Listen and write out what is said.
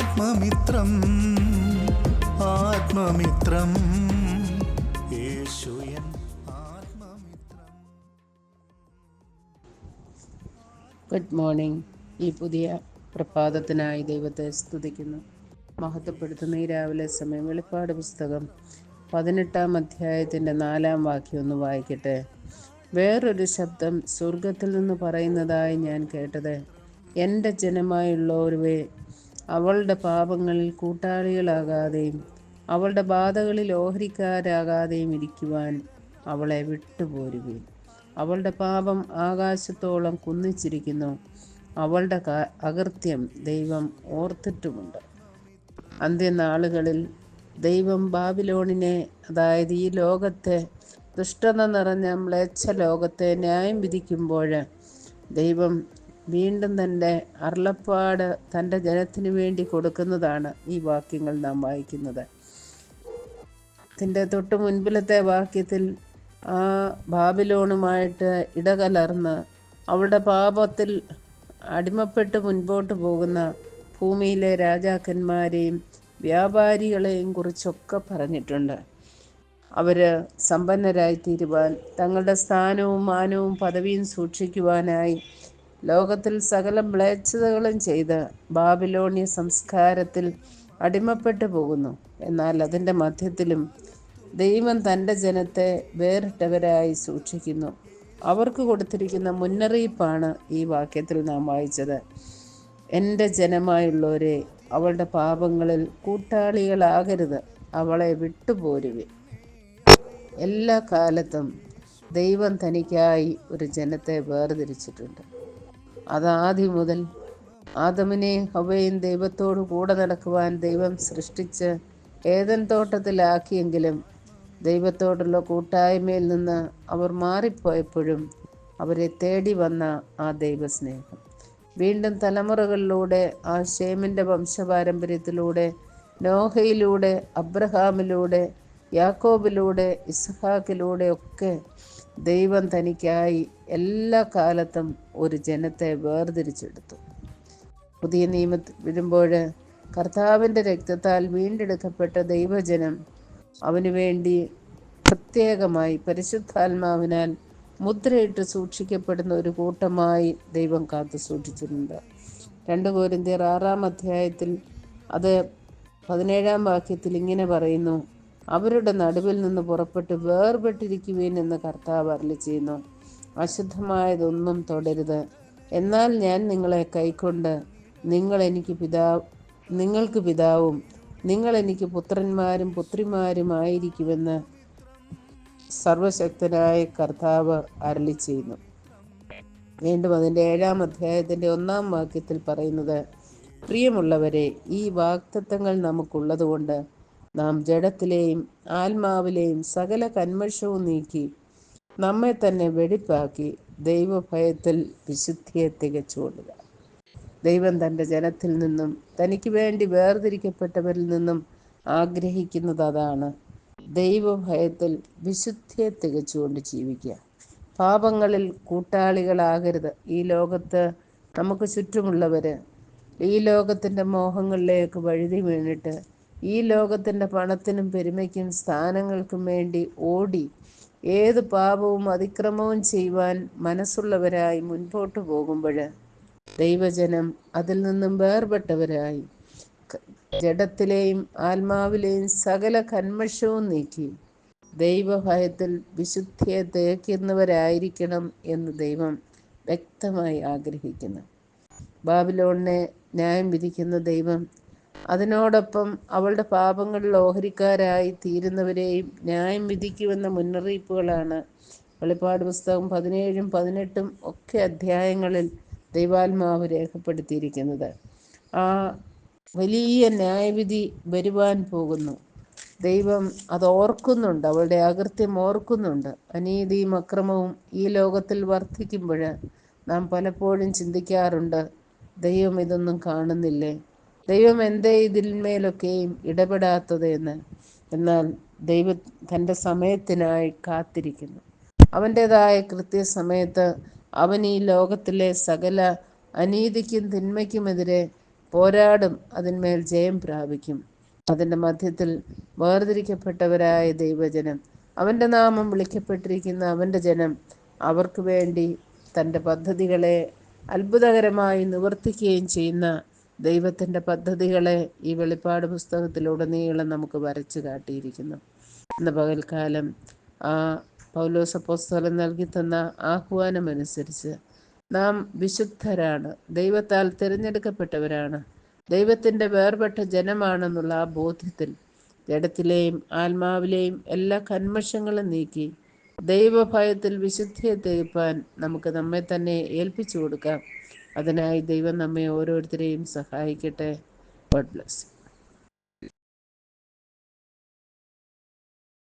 ആത്മമിത്രം ആത്മമിത്രം. യേശുയൻ ആത്മമിത്രം. Good morning ഈ പുതിയ പ്രഭാതത്തിനായി ദൈവത്തെ സ്തുതിക്കുന്നു. മഹത്വപ്പെടുത്തുന്ന ഈ രാവിലെ സമയം വെളിപ്പാട് പുസ്തകം പതിനെട്ടാം അധ്യായത്തിന്റെ നാലാം വാക്യം ഒന്ന് വായിക്കട്ടെ. വേറൊരു ശബ്ദം സ്വർഗത്തിൽ നിന്ന് പറയുന്നതായി ഞാൻ കേട്ടത് എന്റെ ജനമായുള്ളവരുവേ അവളുടെ പാപങ്ങളിൽ കൂട്ടാളികളാകാതെയും അവളുടെ ബാധകളിൽ ഓഹരിക്കാരാകാതെയും ഇരിക്കുവാൻ അവളെ വിട്ടുപോരുകയും അവളുടെ പാപം ആകാശത്തോളം കുന്നിച്ചിരിക്കുന്നു. അവളുടെ അകൃത്യം ദൈവം ഓർത്തിട്ടുമുണ്ട്. അന്ത്യനാളുകളിൽ ദൈവം ബാബിലോണിനെ അതായത് ഈ ലോകത്തെ ദുഷ്ടത നിറഞ്ഞ മ്ലേച്ഛ ലോകത്തെ ന്യായം വിധിക്കുമ്പോൾ ദൈവം വീണ്ടും തന്റെ അരുളപ്പാട് തന്റെ ജനത്തിന് വേണ്ടി കൊടുക്കുന്നതാണ് ഈ വാക്യങ്ങൾ നാം വായിക്കുന്നത്. ഇതിന്റെ തൊട്ട് മുൻപിലത്തെ വാക്യത്തിൽ ആ ബാബിലോണുമായിട്ട് ഇടകലർന്ന് അവളുടെ പാപത്തിൽ അടിമപ്പെട്ട് മുൻപോട്ട് പോകുന്ന ഭൂമിയിലെ രാജാക്കന്മാരെയും വ്യാപാരികളെയും കുറിച്ചൊക്കെ പറഞ്ഞിട്ടുണ്ട്. അവർ സമ്പന്നരായി തീരുവാൻ തങ്ങളുടെ സ്ഥാനവും മാനവും പദവിയും സൂക്ഷിക്കുവാനായി ലോകത്തിൽ സകല മ്ലേച്ഛതകളും ചെയ്ത് ബാബിലോണിയ സംസ്കാരത്തിൽ അടിമപ്പെട്ടു പോകുന്നു. എന്നാൽ അതിന്റെ മധ്യത്തിലും ദൈവം തന്റെ ജനത്തെ വേറിട്ടവരായി സൂക്ഷിക്കുന്നു. അവർക്ക് കൊടുത്തിരിക്കുന്ന മുന്നറിയിപ്പാണ് ഈ വാക്യത്തിൽ നാം വായിച്ചത്. എന്റെ ജനമായുള്ളവരെ അവളുടെ പാപങ്ങളിൽ കൂട്ടാളികളാകരുത്. അവളെ വിട്ടുപോരുവി എല്ലാ കാലത്തും ദൈവം തനിക്കായി ഒരു ജനത്തെ വേർതിരിച്ചിട്ടുണ്ട്. അതാദ്യം മുതൽ ആദമിനെ ഹവയും ദൈവത്തോട് കൂടെ നടക്കുവാൻ ദൈവം സൃഷ്ടിച്ച് ഏതൻ തോട്ടത്തിലാക്കിയെങ്കിലും ദൈവത്തോടുള്ള കൂട്ടായ്മയിൽ നിന്ന് അവർ മാറിപ്പോയപ്പോഴും അവരെ തേടി വന്ന ആ ദൈവസ്നേഹം. വീണ്ടും തലമുറകളിലൂടെ ആ ഷേമിന്റെ വംശപാരമ്പര്യത്തിലൂടെ നോഹയിലൂടെ അബ്രഹാമിലൂടെ യാക്കോബിലൂടെ ഇസ്ഹാക്കിലൂടെ ഒക്കെ ദൈവം തനിക്കായി എല്ലാ കാലത്തും ഒരു ജനത്തെ വേർതിരിച്ചെടുത്തു. പുതിയ നിയമത്തിൽ വരുമ്പോൾ കർത്താവിന്റെ രക്തത്താൽ വീണ്ടെടുക്കപ്പെട്ട ദൈവജനം അവന് വേണ്ടി പ്രത്യേകമായി പരിശുദ്ധാത്മാവിനാൽ മുദ്രയിട്ട് സൂക്ഷിക്കപ്പെടുന്ന ഒരു കൂട്ടമായി ദൈവം കാത്തു സൂക്ഷിച്ചിട്ടുണ്ട്. രണ്ട് കോരിന്തിയർ ആറാം അധ്യായത്തിൽ അത് പതിനേഴാം വാക്യത്തിൽ ഇങ്ങനെ പറയുന്നു അവരുടെ നടുവിൽ നിന്ന് പുറപ്പെട്ട് വേർപെട്ടിരിക്കുവേൻ എന്ന് കർത്താവ് അരളി ചെയ്യുന്നു. അശുദ്ധമായതൊന്നും തൊടരുത്. എന്നാൽ ഞാൻ നിങ്ങളെ കൈക്കൊണ്ട് നിങ്ങൾ എനിക്ക് പിതാവ് നിങ്ങൾക്ക് പിതാവും നിങ്ങൾ എനിക്ക് പുത്രന്മാരും പുത്രിമാരുമായിരിക്കുമെന്ന് സർവശക്തനായ കർത്താവ് അരളി ചെയ്യുന്നു. വീണ്ടും അതിന്റെ ഏഴാം അധ്യായത്തിന്റെ ഒന്നാം വാക്യത്തിൽ പറയുന്നത് പ്രിയമുള്ളവരെ ഈ വാക്തത്വങ്ങൾ നമുക്കുള്ളതുകൊണ്ട് നാം ജഡത്തിലെയും ആത്മാവിലെയും സകല കന്മഷവും നീക്കി നമ്മെ തന്നെ വെടിപ്പാക്കി ദൈവഭയത്തിൽ വിശുദ്ധിയെ തികച്ചുകൊള്ളുക ദൈവം തന്റെ ജനത്തിൽ നിന്നും തനിക്ക് വേണ്ടി വേർതിരിക്കപ്പെട്ടവരിൽ നിന്നും ആഗ്രഹിക്കുന്നത് അതാണ്. ദൈവഭയത്തിൽ വിശുദ്ധിയെ തികച്ചുകൊണ്ട് ജീവിക്കുക. പാപങ്ങളിൽ കൂട്ടാളികളാകരുത്. ഈ ലോകത്ത് നമുക്ക് ചുറ്റുമുള്ളവർ ഈ ലോകത്തിന്റെ മോഹങ്ങളിലേക്ക് വഴുതി വീണിട്ട് ഈ ലോകത്തിന്റെ പണത്തിനും പെരുമയ്ക്കും സ്ഥാനങ്ങൾക്കും വേണ്ടി ഓടി ഏത് പാപവും അതിക്രമവും ചെയ്യുവാൻ മനസ്സുള്ളവരായി മുൻപോട്ട് പോകുമ്പോൾ ദൈവജനം അതിൽ നിന്നും വേർപെട്ടവരായി. ജഡത്തിലെയും ആത്മാവിലെയും സകല കന്മഷവും നീക്കി. ദൈവഭയത്തിൽ വിശുദ്ധിയെ തേക്കുന്നവരായിരിക്കണം എന്ന് ദൈവം വ്യക്തമായി ആഗ്രഹിക്കുന്നു. ബാബിലോണിനെ ന്യായം വിധിക്കുന്ന ദൈവം അതിനോടൊപ്പം അവളുടെ പാപങ്ങളിൽ ഓഹരിക്കാരായി തീരുന്നവരെയും ന്യായം വിധിക്കുമെന്ന മുന്നറിയിപ്പുകളാണ് വെളിപ്പാട് പുസ്തകം പതിനേഴും പതിനെട്ടും ഒക്കെ അധ്യായങ്ങളിൽ ദൈവാത്മാവ് രേഖപ്പെടുത്തിയിരിക്കുന്നത്. ആ വലിയ ന്യായവിധി വരുവാൻ പോകുന്നു. ദൈവം അത് ഓർക്കുന്നുണ്ട് അവളുടെ അകൃത്യം ഓർക്കുന്നുണ്ട്. അനീതിയും അക്രമവും ഈ ലോകത്തിൽ വർദ്ധിക്കുമ്പോൾ നാം പലപ്പോഴും ചിന്തിക്കാറുണ്ട് ദൈവം ഇതൊന്നും കാണുന്നില്ലേ? ദൈവം എന്തേ ഇതിന്മേലൊക്കെയും ഇടപെടാത്തത് എന്ന്? എന്നാൽ ദൈവം തന്റെ സമയത്തിനായി കാത്തിരിക്കുന്നു. അവന്റേതായ കൃത്യസമയത്ത് അവൻ ഈ ലോകത്തിലെ സകല അനീതിക്കും തിന്മയ്ക്കുമെതിരെ പോരാടും. അതിന്മേൽ ജയം പ്രാപിക്കും. അതിന്റെ മധ്യത്തിൽ വേർതിരിക്കപ്പെട്ടവരായ ദൈവജനം അവന്റെ നാമം വിളിക്കപ്പെട്ടിരിക്കുന്ന അവന്റെ ജനം അവർക്ക് വേണ്ടി തന്റെ പദ്ധതികളെ അത്ഭുതകരമായി നിവർത്തിക്കുകയും ചെയ്യുന്ന ദൈവത്തിന്റെ പദ്ധതികളെ ഈ വെളിപ്പാട് പുസ്തകത്തിലുടനീളം നമുക്ക് വരച്ചു കാട്ടിയിരിക്കുന്നു. ഇന്ന് പകൽക്കാലം ആ പൗലോസ പുസ്തകം നൽകി തന്ന ആഹ്വാനമനുസരിച്ച് നാം വിശുദ്ധരാണ് ദൈവത്താൽ തിരഞ്ഞെടുക്കപ്പെട്ടവരാണ് ദൈവത്തിന്റെ വേർപെട്ട ജനമാണെന്നുള്ള ആ ബോധ്യത്തിൽ ജഡത്തിലെയും ആത്മാവിലെയും എല്ലാ കന്മഷങ്ങളും നീക്കി ദൈവഭയത്തിൽ വിശുദ്ധിയെ തികപ്പാൻ നമുക്ക് നമ്മെ തന്നെ ഏൽപ്പിച്ചു കൊടുക്കാം. അതിനായി ദൈവം നമ്മെ ഓരോരുത്തരെയും സഹായിക്കട്ടെ. God bless